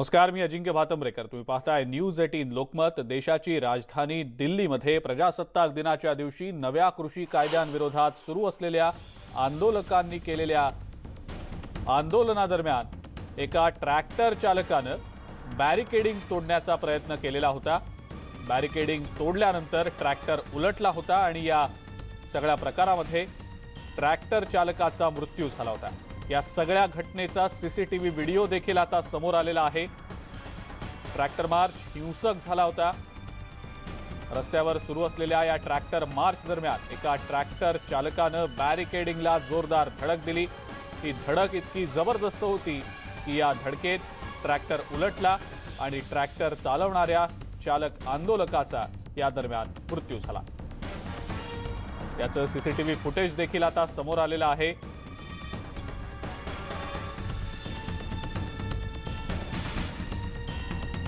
नमस्कार मी अजिंक्य भातंब्रेकर तुम्ही पाहताय न्यूज एटीन लोकमत देशाची राजधानी दिल्लीमध्ये प्रजासत्ताक दिनाच्या दिवशी नव्या कृषी कायद्यांविरोधात सुरू असलेल्या आंदोलकांनी केलेल्या आंदोलनादरम्यान एका ट्रॅक्टर चालकानं बॅरिकेडिंग तोडण्याचा प्रयत्न केलेला होता. बॅरिकेडिंग तोडल्यानंतर ट्रॅक्टर उलटला होता आणि या सगळ्या प्रकारामध्ये ट्रॅक्टर चालकाचा मृत्यू झाला होता. या सगळ्या घटनेचा सीसीटीव्ही व्हिडिओ देखील आता समोर आलेला आहे. ट्रॅक्टर मार्च हिंसक झाला होता. रस्त्यावर सुरू असलेल्या या ट्रॅक्टर मार्च दरम्यान एका ट्रॅक्टर चालकानं बॅरिकेडिंगला जोरदार धडक दिली. ही धडक इतकी जबरदस्त होती की या धडकेत ट्रॅक्टर उलटला आणि ट्रॅक्टर चालवणाऱ्या चालक आंदोलकाचा या दरम्यान मृत्यू झाला. याचं सीसीटीव्ही फुटेज देखील आता समोर आलेलं आहे.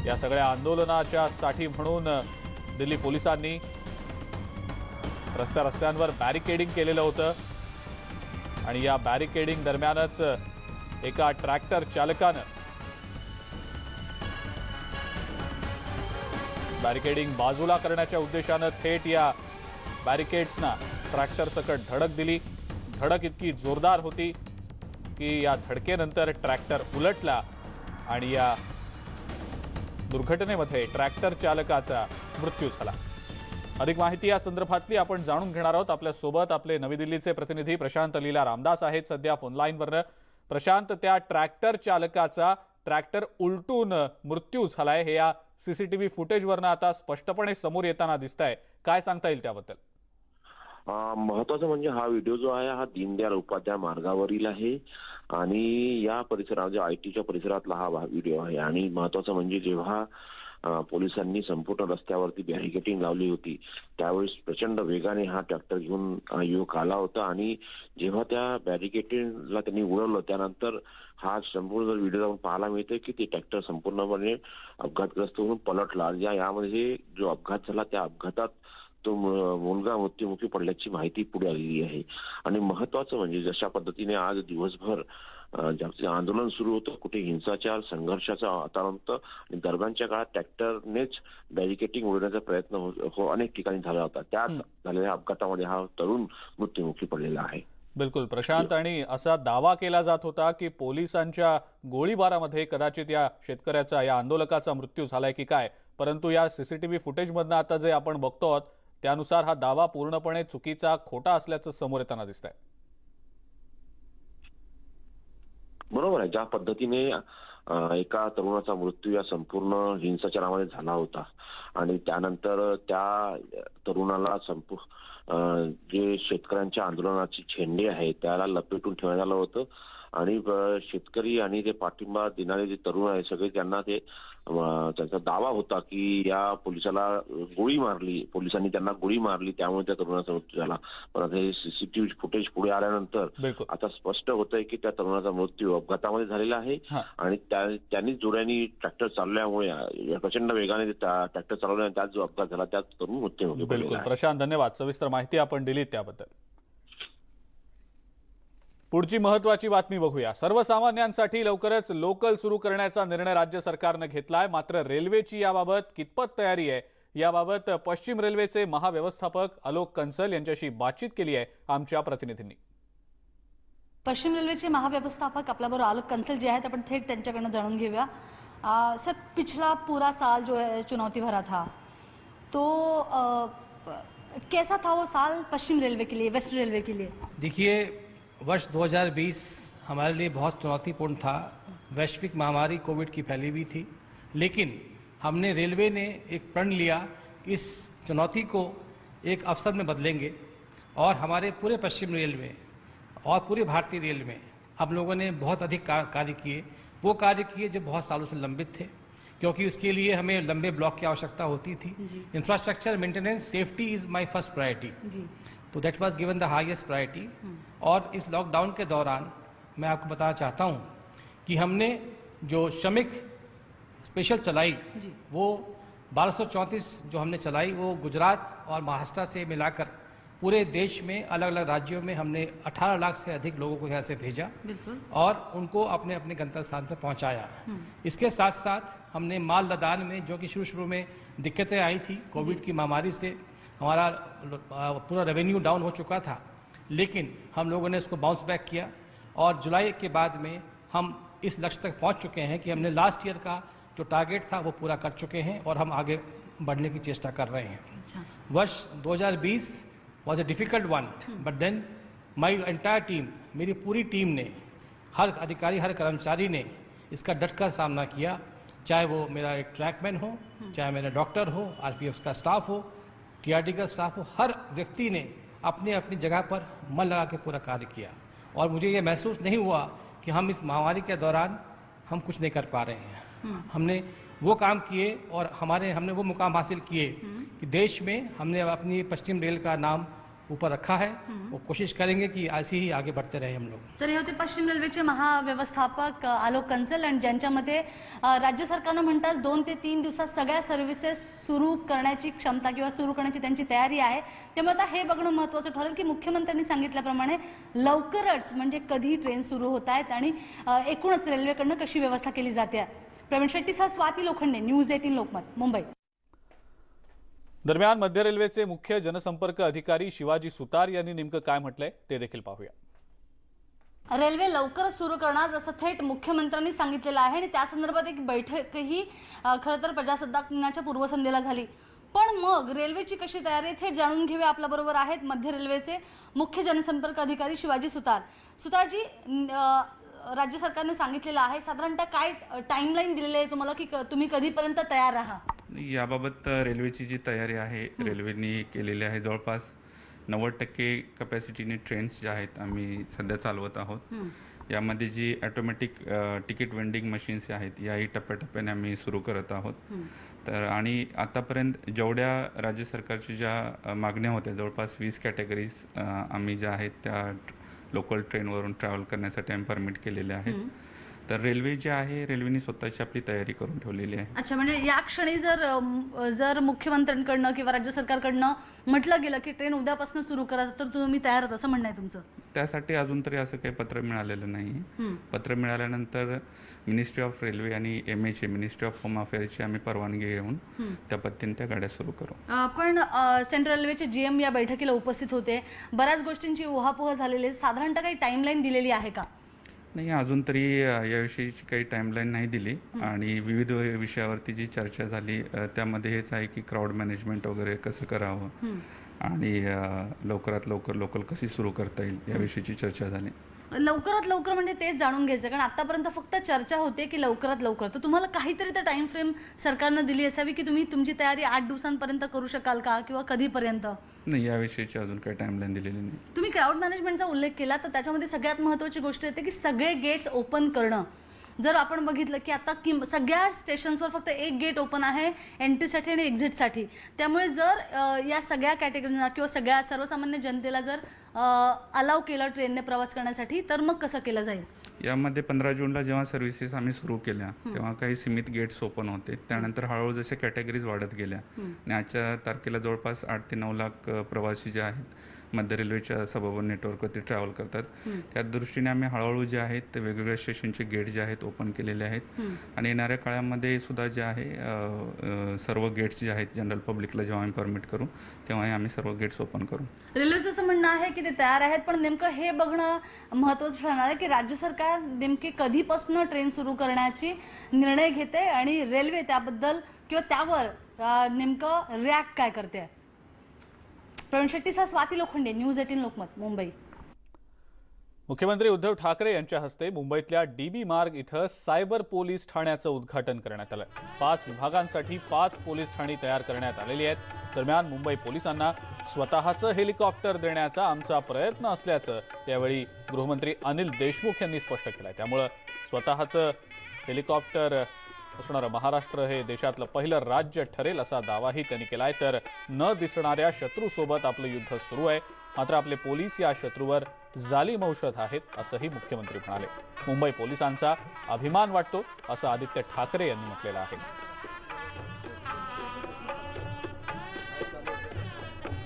या सगळ्या आंदोलनाच्या साठी म्हणून दिल्ली पोलिसांनी रस्त्या रस्त्यांवर बॅरिकेडिंग केलेलं होतं. आणि या बॅरिकेडिंग दरम्यानच एका ट्रॅक्टर चालकानं बॅरिकेडिंग बाजूला करण्याच्या उद्देशानं थेट या बॅरिकेड्सना ट्रॅक्टर सकट धडक दिली. धडक इतकी जोरदार होती की या धडकेनंतर ट्रॅक्टर उलटला आणि या दुर्घटनेमध्ये ट्रॅक्टर चालकाचा मृत्यू झाला. अधिक माहिती या संदर्भातली आपण जाणून घेणार आहोत. आपल्यासोबत आपले नवी दिल्लीचे प्रतिनिधी प्रशांत लीला रामदास आहेत. सध्या फोनलाईनवरनं प्रशांत त्या ट्रॅक्टर चालकाचा ट्रॅक्टर उलटून मृत्यू झालाय. हे या सीसीटीव्ही फुटेजवरनं आता स्पष्टपणे समोर येताना दिसत आहे काय सांगता येईल त्याबद्दल? महत्वाचं म्हणजे हा व्हिडिओ जो आहे हा दीनदयाल उपाध्याय मार्गावरील आहे. आणि या परिसरात म्हणजे आय टीच्या परिसरातला हा व्हिडिओ आहे. आणि महत्वाचं म्हणजे जेव्हा पोलिसांनी संपूर्ण रस्त्यावरती बॅरिकेटिंग लावली होती त्यावेळेस प्रचंड वेगाने हा ट्रॅक्टर घेऊन युवक आला होता. आणि जेव्हा त्या बॅरिकेटिंगला त्यांनी उडवलं त्यानंतर हा संपूर्ण जर व्हिडिओ जाऊन पाहायला मिळतोय की ते ट्रॅक्टर संपूर्णपणे अपघातग्रस्त होऊन पलटला. आणि या- यामध्ये जो अपघात झाला त्या अपघातात तो मुलगा मृत्युमुखी पडल्याची माहिती पुढे आलेली आहे. आणि महत्वाचं म्हणजे जशा पद्धतीने आज दिवसभर जागतिक आंदोलन सुरू होतं कुठे हिंसाचार संघर्षाचं वातावरण आणि दरम्यानच्या काळात ट्रॅक्टरनेच बॅरिकेटिंग उडवण्याचा प्रयत्न हो- हो अनेक ठिकाणी झाला होता. त्या झालेल्या अपघातामध्ये हा तरुण मृत्युमुखी पडलेला आहे. बिलकुल. प्रशांत आणि असा दावा केला जात होता की पोलिसांच्या गोळीबारामध्ये कदाचित या शेतकऱ्याचा या आंदोलकाचा मृत्यू झालाय की काय? परंतु या सीसीटीव्ही फुटेजमधनं आता जे आपण बघतो आहोत त्यानुसार हा दावा पूर्णपणे चुकीचा खोटा असल्याचं समोर येताना दिसत आहे बरोबर आहे. ज्या पद्धतीने एका तरुणाचा मृत्यू या संपूर्ण हिंसाचारामध्ये झाला होता आणि त्यानंतर त्या तरुणाला संपू जे शेतकऱ्यांच्या आंदोलनाची झेंडे आहे त्याला लपेटून ठेवण्यात आलं होतं. आणि शेतकरी आणि ते पाठिंबा देणारे जे तरुण आहे सगळे त्यांना ते त्यांचा दावा होता की या पोलिसाला गोळी मारली पोलिसांनी त्यांना गोळी मारली त्यामुळे त्या तरुणाचा मृत्यू झाला. पण आता हे सीसीटीव्ही फुटेज पुढे आल्यानंतर आता स्पष्ट होत आहे की त्या तरुणाचा मृत्यू अपघातामध्ये झालेला आहे. आणि त्या- त्यांनी जोड्याने ट्रॅक्टर चालल्यामुळे प्रचंड वेगाने ट्रॅक्टर चालवल्याने त्यात जो अपघात झाला त्यात तरुण बिलकुल. आहे. प्रशांत धन्यवाद. सविस्तर माहिती आपण दिलीत त्याबद्दल. पुढची महत्वाची बातमी बघूया. सर्वसामान्यांसाठी लवकरच लोकल सुरू करण्याचा निर्णय राज्य सरकारनं घेतलाय. मात्र रेल्वेची याबाबत कितपत तयारी आहे याबाबत पश्चिम रेल्वेचे महाव्यवस्थापक आलोक कंसल यांच्याशी बातचीत केली आहे आमच्या प्रतिनिधींनी. पश्चिम रेल्वेचे महाव्यवस्थापक आपल्याबरोबर आलोक कंसल जे आहेत आपण थेट त्यांच्याकडनं जाणून घेऊया. आ, सर पिछला पूरा साल जो है चुनौती भरा था तो प- कैसा था वो साल पश्चिम रेलवे के लिए वेस्ट रेलवे के लिए? देखिए वर्ष 2020 हमारे लिए बहुत चुनौतीपूर्ण था। वैश्विक महामारी कोविड की फैली हुई थी लेकिन हमने रेलवे ने एक प्रण लिया कि इस चुनौती को एक अवसर में बदलेंगे और हमारे पूरे पश्चिम रेल में और पूरे भारतीय रेल में हम लोगों ने बहुत अधिक कार्य किए। वो कार्य किए जो बहुत सालों से लंबित थे क्योंकि उसके लिए हमें लंबे ब्लॉक की आवश्यकता होती थी। Infrastructure maintenance safety is my first priority. तो that was given the highest priority और इस लॉकडाउन के दौरान मैं आपको बताना चाहता हूँ कि हमने जो श्रमिक स्पेशल चलाई वो 1234 जो हमने चलाई वो गुजरात और महाराष्ट्र से मिलाकर पूरे देश में अलग अलग राज्यों में हमने 18 लाख से अधिक लोगों को यहाँ से भेजा और उनको अपने अपने गंतव्य स्थान पर पहुँचाया। इसके साथ साथ हमने माल लदान में जो कि शुरू शुरू में दिक्कतें आई थी कोविड की महामारी से हमारा पूरा रेवेन्यू डाउन हो चुका था लेकिन हम लोगों ने इसको बाउंस बैक किया और जुलाई के बाद में हम इस लक्ष्य तक पहुँच चुके हैं कि हमने लास्ट ईयर का जो टारगेट था वो पूरा कर चुके हैं और हम आगे बढ़ने की चेष्टा कर रहे हैं। अच्छा। वर्ष 2020 was a difficult one but then my entire team मेरी पूरी टीम ने हर अधिकारी हर कर्मचारी ने इसका डटकर सामना किया चाहे वो मेरा एक ट्रैकमैन हो चाहे मेरा डॉक्टर हो आरपीएफ का स्टाफ हो टीआरडी का स्टाफ हो हर व्यक्ति ने अपने अपनी जगह पर मन लगा के पूरा कार्य किया। और मुझे ये महसूस नहीं हुआ कि हम इस महामारी के दौरान हम कुछ नहीं कर पा रहे हैं। हमने वो काम किए और हमारे हमने वो मुकाम हासिल किए कि देश में हमने अपनी पश्चिम रेल का नाम ऊपर रखा है। वो कोशिश करेंगे कि ऐसे ही आगे बढ़ते रहे हम लोग। तर हे होते पश्चिम रेल्वेचे महाव्यवस्थापक आलोक कन्सल आणि ज्यांच्या मते राज्य सरकारनं म्हणतात दोन ते तीन दिवसात सगळ्या सर्व्हिसेस सुरू करण्याची क्षमता किंवा सुरू करण्याची त्यांची तयारी आहे. त्यामुळे आता हे बघणं महत्त्वाचं ठरेल की मुख्यमंत्र्यांनी सांगितल्याप्रमाणे लवकरच म्हणजे कधी ट्रेन सुरू होत आहेत आणि एकूणच रेल्वेकडनं कशी व्यवस्था केली जाते. प्रवीण शेट्टीसह स्वाती लोखंडे न्यूज एटीन लोकमत मुंबई. दरम्यान मध्य रेल्वेचे मुख्य जनसंपर्क अधिकारी शिवाजी सुतार यांनी नेमकं काय म्हटलंय ते देखील पाहूया. रेल्वे लवकरच सुरू करणार असं थेट मुख्यमंत्र्यांनी सांगितलेलं आहे आणि त्या संदर्भात एक बैठकही खरं तर प्रजासत्ताक दिनाच्या पूर्वसंध्येला झाली. पण मग रेल्वेची कशी तयारी थेट जाणून घेऊया आपल्याबरोबर आहेत मध्य रेल्वेचे मुख्य जनसंपर्क अधिकारी शिवाजी सुतार. सुतारजी राज्य सरकारने सांगितलेलं आहे. साधारणतः काय टाइमलाईन दिलेली आहे तुम्हाला की क- तुम्ही कधीपर्यंत तयार आहात याबाबत अ, रेल्वेची जी तयारी आहे रेल्वेने केलेली आहे जवळपास नव्वद टक्के कपॅसिटीने ट्रेन्स ज्या आहेत आम्ही सध्या चालवत आहोत. यामध्ये जी ॲटोमॅटिक तिकीट वेंडिंग मशीन्स आहेत याही टप्प्याटप्प्याने आम्ही सुरू करत आहोत. तर आणि आतापर्यंत जेवढ्या राज्य सरकारच्या ज्या अ, मागण्या होत्या जवळपास वीस कॅटेगरीज आम्ही ज्या आहेत त्या लोकल ट्रेनवरून ट्रॅव्हल करण्यासाठी आम्ही परमिट केलेले आहेत तर रेल्वे जे आहे रेल्वेने स्वतःची आपली तयारी करून ठेवलेली आहे. अच्छा म्हणजे या क्षणी जर अम, जर मुख्यमंत्र्यांकडनं किंवा राज्य सरकारकडनं म्हटलं गेलं की ट्रेन उद्यापासून सुरू करा तर तुम्ही तयार आहात असं म्हणणं आहे तुमचं? त्यासाठी अजून तरी असं काही पत्र मिळालेलं नाही. पत्र मिळाल्यानंतर मिनिस्ट्री ऑफ रेल्वे आणि एम एचे मिनिस्ट्री ऑफ होम अफेअर्सची आम्ही परवानगी घेऊन त्या पद्धतीने त्या गाड्या सुरू करू. अ, पण अ, सेंट्रल रेल्वेचे जीएम या बैठकीला उपस्थित होते. बऱ्याच गोष्टींची उहापोह झालेली आहे. साधारणतः काही टाइमलाईन दिलेली आहे का? नाही अजून तरी याविषयीची काही टाईमलाईन नाही दिली. आणि विविध विषयावरती जी चर्चा झाली त्यामध्ये हेच आहे की क्राऊड मॅनेजमेंट वगैरे कसं करावं आणि लवकरात लवकर लोकल कशी सुरू करता येईल याविषयीची चर्चा झाली. लवकरात लवकर म्हणजे तेच जाणून घ्यायचं कारण आतापर्यंत फक्त चर्चा होते की लवकरात लवकर. तर तुम्हाला काहीतरी तर टाइम फ्रेम सरकारनं दिली असावी की तुम्ही तुमची तयारी आठ दिवसांपर्यंत करू शकाल का किंवा कधीपर्यंत? नाही याविषयीची अजून काही टाईमलाईन दिलेली नाही. तुम्ही क्राऊड मॅनेजमेंटचा उल्लेख केला तर त्याच्यामध्ये सगळ्यात महत्त्वाची गोष्ट येते की सगळे गेट्स ओपन करणं. जर आपण बघितलं की आता किम सगळ्या स्टेशन्सवर फक्त एक गेट ओपन आहे एंट्रीसाठी आणि एक्झिटसाठी त्यामुळे जर या सगळ्या कॅटेगरीना किंवा सगळ्या सर्वसामान्य जनतेला जर अलाव केलं ट्रेनने प्रवास करण्यासाठी तर मग कसं केलं जाईल? यामध्ये पंधरा जूनला जेव्हा सर्व्हिसेस आम्ही सुरू केल्या तेव्हा काही सीमित गेट्स ओपन होते. त्यानंतर हळूहळू जसे कॅटेगरीज वाढत गेल्या. आणि आजच्या तारखेला जवळपास आठ ते नऊ लाख प्रवासी जे आहेत मध्य रेल्वेच्या सबअर्बन नेटवर्कवरती ट्रॅव्हल करतात. त्या दृष्टीने आम्ही हळूहळू जे आहेत ते वेगवेगळ्या स्टेशनचे गेट जे आहेत ओपन केलेले आहेत. आणि येणाऱ्या काळामध्ये सुद्धा जे आहे सर्व गेट्स जे आहेत जनरल पब्लिकला जेव्हा आम्ही परमिट करू तेव्हाही आम्ही सर्व गेट्स ओपन करू. रेल्वेचं असं म्हणणं आहे की ते तयार आहेत पण नेमकं हे बघणं महत्त्वाचं ठरणार आहे की राज्य सरकार नेमके कधीपासून ट्रेन सुरू करण्याची निर्णय घेते आणि रेल्वे त्याबद्दल किंवा त्यावर नेमकं रिॲक्ट काय करते? प्रवीण शेट्टीसह स्वाती लोखंडे न्यूज एटीन लोकमत मुंबई. मुख्यमंत्री उद्धव ठाकरे यांच्या हस्ते मुंबईतल्या डीबी मार्ग इथं सायबर पोलीस ठाण्याचं उद्घाटन करण्यात आलं. पाच विभागांसाठी पाच पोलीस ठाणी तयार करण्यात आलेली आहेत. दरम्यान मुंबई पोलिसांना स्वतःचं हेलिकॉप्टर देण्याचा आमचा प्रयत्न असल्याचं यावेळी गृहमंत्री अनिल देशमुख यांनी स्पष्ट केलं आहे त्यामुळं स्वतःचं हेलिकॉप्टर असणारं महाराष्ट्र हे देशातलं पहिलं राज्य ठरेल असा दावाही त्यांनी केलाय. तर न दिसणाऱ्या शत्रूसोबत आपलं युद्ध सुरू आहे. मात्र आपले पोलीस या शत्रूवर जालीम औषध आहेत असंही मुख्यमंत्री म्हणाले. मुंबई पोलिसांचा अभिमान वाटतो असं आदित्य ठाकरे यांनी म्हटलेलं आहे.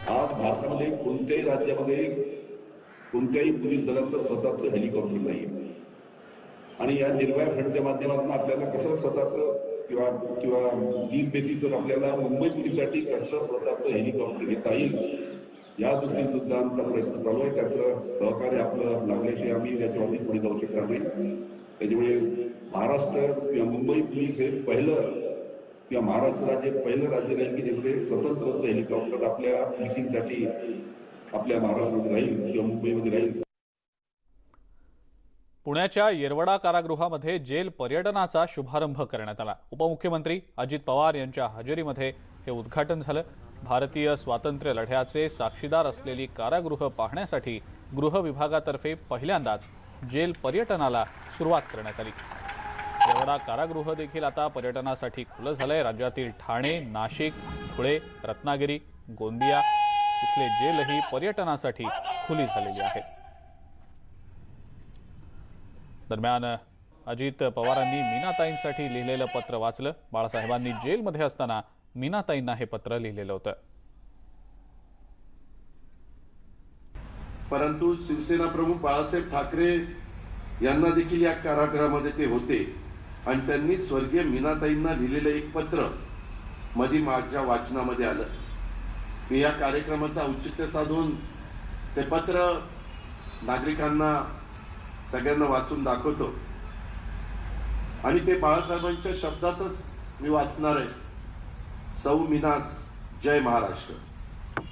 आज भारतामध्ये कोणत्याही राज्यामध्ये कोणत्याही पोलीस दलाचं स्वतःचं हेलिकॉप्टर नाही आणि या निर्भया फंडच्या माध्यमातून आपल्याला कसं स्वतःचं किंवा किंवा लीज बेसिसवर आपल्याला मुंबई पोलिससाठी कसं स्वतःचं हेलिकॉप्टर घेता येईल या दृष्टीने सुद्धा आमचा प्रयत्न चालू आहे. त्याचं सहकार्य आपलं लागल्याशिवाय आम्ही याच्यावरती पुढे जाऊ शकणार नाही. त्याच्यामुळे महाराष्ट्र किंवा मुंबई पोलीस हे पहिलं किंवा महाराष्ट्र राज्य पहिलं राज्य राहील की ज्यामध्ये स्वतंत्र हेलिकॉप्टर आपल्या पोलिसिंगसाठी आपल्या महाराष्ट्रामध्ये राहील किंवा मुंबईमध्ये राहील. पुण्याच्या येरवडा कारागृहामध्ये जेल पर्यटनाचा शुभारंभ करण्यात आला. उपमुख्यमंत्री अजित पवार यांच्या हजेरीमध्ये हे उद्घाटन झालं. भारतीय स्वातंत्र्य लढ्याचे साक्षीदार असलेली कारागृह पाहण्यासाठी गृह विभागातर्फे पहिल्यांदाच जेल पर्यटनाला सुरुवात करण्यात आली. येरवडा कारागृह देखील आता पर्यटनासाठी खुलं झालंय. राज्यातील ठाणे नाशिक धुळे रत्नागिरी गोंदिया इथले जेलही पर्यटनासाठी खुली झालेली आहेत. दरम्यान अजित पवारांनी मीनाताईंसाठी लिहिलेलं पत्र वाचलं. बाळासाहेबांनी जेलमध्ये असताना मीनाताईंना हे पत्र लिहिलेलं होतं. परंतु शिवसेना प्रमुख बाळासाहेब ठाकरे यांना देखील या कारागृहामध्ये ते होते. आणि त्यांनी स्वर्गीय मीनाताईंना लिहिलेलं एक पत्र मधी माझ्या वाचनामध्ये आलं. मी या कार्यक्रमाचं औचित्य साधून ते पत्र नागरिकांना सगळ्यांना वाचून दाखवतो. आणि ते बाळासाहेबांच्या शब्दातच मी वाचणार आहे. सौ मिनास जय महाराष्ट्र.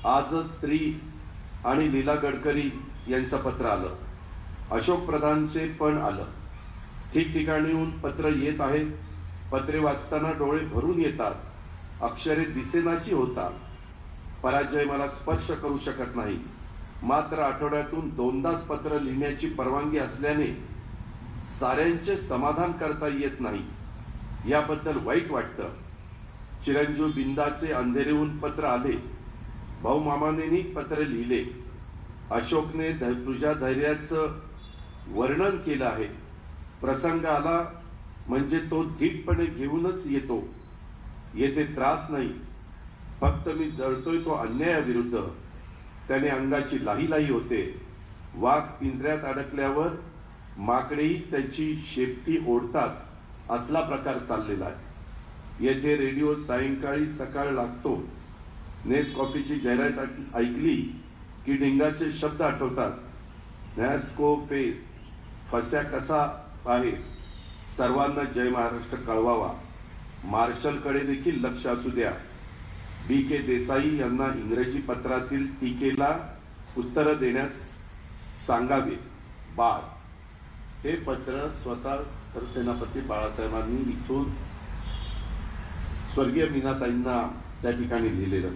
आजच श्री आणि लीला गडकरी यांचं पत्र आलं. अशोक प्रधानचे पण आलं. ठिकठिकाणीहून पत्र येत आहेत पत्रे वाचताना डोळे भरून येतात. अक्षरे दिसेनाशी होतात. पराजय मला स्पर्श करू शकत नाही. मात्र आठवड्यातून दोनदाच पत्र लिहिण्याची परवानगी असल्याने साऱ्यांचे समाधान करता येत नाही. याबद्दल वाईट वाटतं. चिरंजीव बिंदाचे अंधेरीहून पत्र आले. भाऊ मामानेही पत्र लिहिले. अशोकने तुझ्या धैर्याचं वर्णन केलं आहे. प्रसंग आला म्हणजे तो धीटपणे घेऊनच येतो. येथे त्रास नाही. फक्त मी जळतोय तो अन्यायाविरुद्ध. त्याने अंगाची लाही लाही होते. वाघ पिंजऱ्यात अडकल्यावर माकडेही त्याची शेपटी ओढतात असला प्रकार चाललेला आहे. येथे रेडिओ सायंकाळी सकाळ लागतो. नेस कॉफीची जाहिरात ऐकली की डिंगाचे शब्द आठवतात. नॅस्को पे फस्या कसा आहे? सर्वांना जय महाराष्ट्र कळवावा. मार्शलकडे देखील लक्ष असू द्या. बी के देसाई यांना इंग्रजी पत्रातील टीकेला उत्तर देण्यास सांगावे. बाळ. हे पत्र स्वतः सरसेनापती बाळासाहेबांनी इथून स्वर्गीय मीनाताईंना त्या ठिकाणी लिहिलेलं.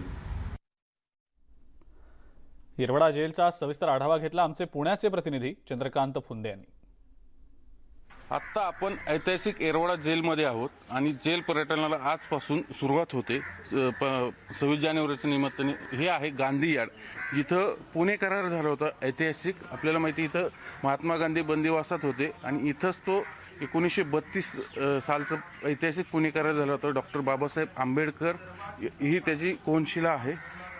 येरवडा जेलचा सविस्तर आढावा घेतला आमचे पुण्याचे प्रतिनिधी चंद्रकांत फुंदे यांनी. आत्ता आपण ऐतिहासिक येरवडा जेलमध्ये आहोत आणि जेल पर्यटनाला आजपासून सुरुवात होते. स- प- सव्वीस जानेवारीच्या निमित्ताने. हे आहे गांधी यार्ड. जिथं पुणे करार झाला होता ऐतिहासिक. आपल्याला माहिती इथं महात्मा गांधी बंदिवासात होते आणि इथंच तो एकोणीसशे बत्तीस सालचं ऐतिहासिक पुणे करार झाला होता. डॉक्टर बाबासाहेब आंबेडकर ही त्याची कोनशिला आहे.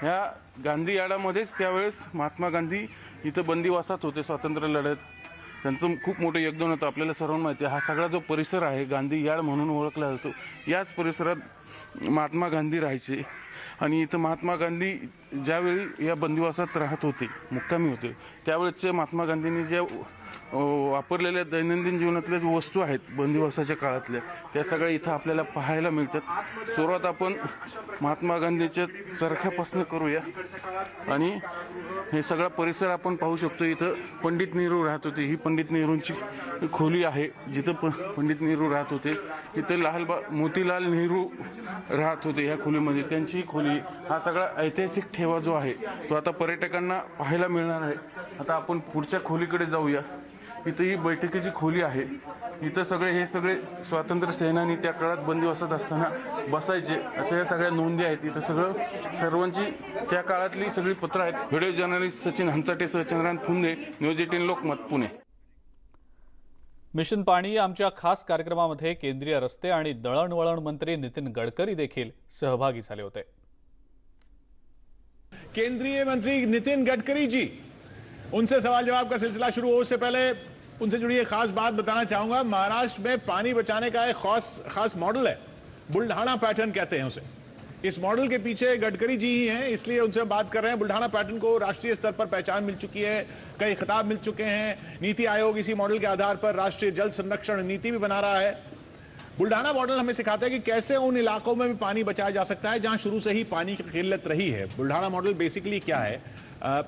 ह्या गांधी यार्डामध्येच त्यावेळेस महात्मा गांधी इथं बंदिवासात होते. स्वातंत्र्य लढ्यात त्यांचं खूप मोठं योगदान होतं. आपल्याला सर्वांना माहिती आहे हा सगळा जो परिसर आहे गांधी याड म्हणून ओळखला जातो. याच परिसरात महात्मा गांधी राहायचे. आणि इथं महात्मा गांधी ज्यावेळी या बंदिवासात राहत होते मुक्कामी होते त्यावेळेसचे महात्मा गांधींनी ज्या वापरलेल्या दैनंदिन जीवनातल्या ज्या वस्तू आहेत बंदिवासाच्या काळातल्या त्या सगळ्या इथं आपल्याला पाहायला मिळतात. सुरुवात आपण महात्मा गांधीच्या चरख्यापासून करूया. आणि हे सगळा परिसर आपण पाहू शकतो इथं. पंडित नेहरू राहत होते. ही पंडित नेहरूंची खोली आहे जिथं प पंडित नेहरू राहत होते. इथं लालबा मोतीलाल नेहरू राहत होते ह्या खोलीमध्ये. त्यांची खोली हा सगळा ऐतिहासिक ठेवा जो आहे तो आता पर्यटकांना पाहायला मिळणार आहे. आता आपण पुढच्या खोलीकडे जाऊया. इथं ही बैठकीची खोली आहे. इथं सगळे हे सगळे स्वातंत्र्य सेनानी त्या काळात बंदिवासात असताना बसायचे. अशा या सगळ्या नोंदी आहेत. इथं सगळं सर्वांची त्या काळातली सगळी पत्र आहेत. Video journalist Sachin Hanchate Chandrakant Phunde news eighteen Lokmat Pune. Mission पाणी आमच्या खास कार्यक्रमामध्ये केंद्रीय रस्ते आणि दळणवळण मंत्री नितीन गडकरी देखील सहभागी झाले होते. केंद्रीय मंत्री नितिन गडकरी जी, उनसे सवाल जवाब का सिलसिला शुरू हो उससे पहले उनसे जुड़ी एक खास बात बताना चाहूँगा। महाराष्ट्र में पानी बचाने का एक खास खास मॉडल है बुल्ढाना पैटर्न कहते हैं उसे। इस मॉडल के पीछे गडकरी जी ही हैं, इसलिए उनसे बात कर रहे हैं। बुल्ढाना पैटर्न को राष्ट्रीय स्तर पर पहचान मिल चुकी है, कई खिताब मिल चुके हैं। नीति आयोग इसी मॉडल के आधार पर राष्ट्रीय जल संरक्षण नीति भी बना रहा है। बुल्ढाना मॉडल हमें सिखाता है कि कैसे उन इलाकों में भी पानी बचाया जा सकता है, जहाँ शुरू से ही पानी की किल्लत रही है। बुल्ढाना मॉडल बेसिकली क्या है?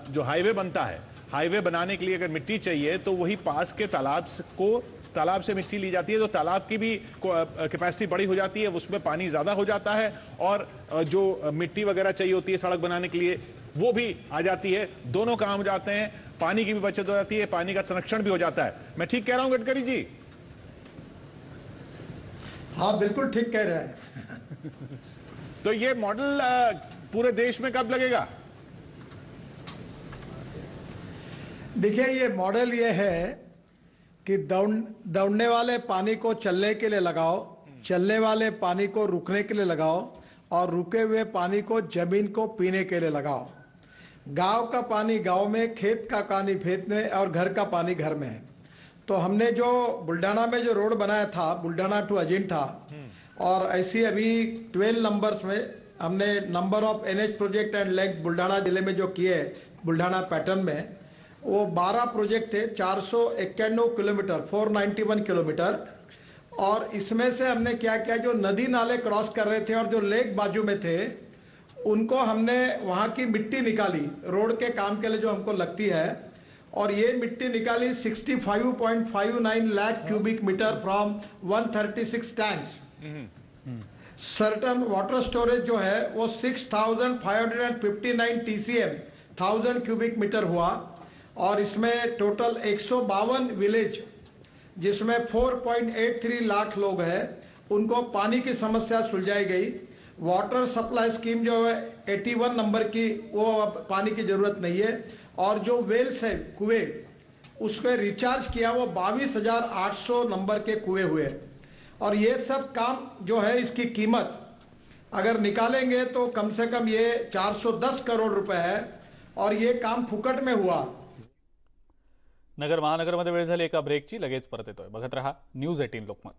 जो हाईवे बनता है हाईवे बनाने के लिए अगर मिट्टी चाहिए तो वही पास के तालाब को, तालाब से मिट्टी ली जाती है। तो तालाब की भी कैपेसिटी बड़ी हो जाती है, उसमें पानी ज़्यादा हो जाता है और जो मिट्टी वगैरह चाहिए होती है सड़क बनाने के लिए, वो भी आ जाती है। दोनों काम हो जाते हैं। पानी की भी बचत हो जाती है, पानी का संरक्षण भी हो जाता है। मैं ठीक कह रहा हूँ, गडकरी जी? हाँ बिल्कुल ठीक कह रहे हैं। तो ये मॉडल पूरे देश में कब लगेगा? देखिए ये मॉडल ये है कि दौड़ दौड़ने वाले पानी को चलने के लिए लगाओ चलने वाले पानी को रुकने के लिए लगाओ और रुके हुए पानी को ज़मीन को पीने के लिए लगाओ। गाँव का पानी गाँव में खेत का पानी खेत में और घर का पानी घर में तो हमने जो बुल्डाना में जो रोड बनाया था बुल्डाना टू अजिंठा और ऐसी अभी 12 नंबर्स में हमने number of NH project end leg Buldhana ज़िले में जो किए बुल्डाना पैटर्न में वो 12 प्रोजेक्ट थे चार सौ इक्यानवे किलोमीटर 491 किलोमीटर और इसमें से हमने क्या किया जो नदी नाले क्रॉस कर रहे थे और जो लेक बाजू में थे उनको हमने वहाँ की मिट्टी निकाली रोड के काम के लिए जो हमको लगती है और ये मिट्टी निकाली 65.59 lakh cubic metre from 136 tanks certain water storage जो है वो 6,559 टीसीएम थाउज़ेंड क्यूबिक मीटर हुआ। और इसमें टोटल एक सौ बावन विलेज जिसमें 4.83 लाख लोग हैं उनको पानी की समस्या सुलझाई गई। वाटर सप्लाई स्कीम जो है 81 नंबर की वो अब पानी की ज़रूरत नहीं है। और जो वेल्स है कुएँ उसमें रिचार्ज किया वो 22,800 नंबर के कुएँ हुए और ये सब काम जो है इसकी कीमत अगर निकालेंगे तो कम से कम ये 410 करोड़ रुपए है और ये काम फुकट में हुआ। नगर महानगरमध्ये वेळ झाली एका ब्रेकची लगेच परत येतोय बघत रहा न्यूज़ एटीन लोकमत।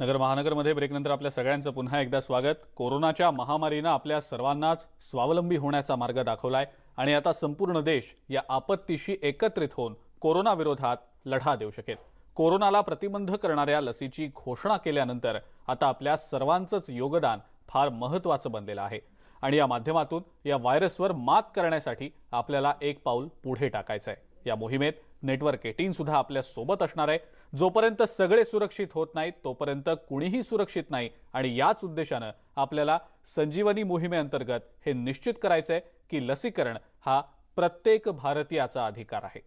नगर महानगरमध्ये ब्रेकनंतर आपल्या सगळ्यांचं पुन्हा एकदा स्वागत. कोरोनाच्या महामारीनं आपल्या सर्वांनाच स्वावलंबी होण्याचा मार्ग दाखवलाय आणि आता संपूर्ण देश या आपत्तीशी एकत्रित होऊन कोरोनाविरोधात लढा देऊ शकेल. कोरोनाला प्रतिबंध करणाऱ्या लसीची घोषणा केल्यानंतर आता आपल्या सर्वांचंच योगदान फार महत्त्वाचं बनलेलं आहे. आणि या माध्यमातून या व्हायरसवर मात करण्यासाठी आपल्याला एक पाऊल पुढे टाकायचं आहे या मोहिमेत नेटवर्क एटीन सुद्धा आपल्यासोबत असणार आहे. जोपर्यंत सगळे सुरक्षित होत नाहीत तोपर्यंत कुणीही सुरक्षित नाही आणि याच उद्देशानं आपल्याला संजीवनी मोहिमेअंतर्गत हे निश्चित करायचं आहे की लसीकरण हा प्रत्येक भारतीयाचा अधिकार आहे.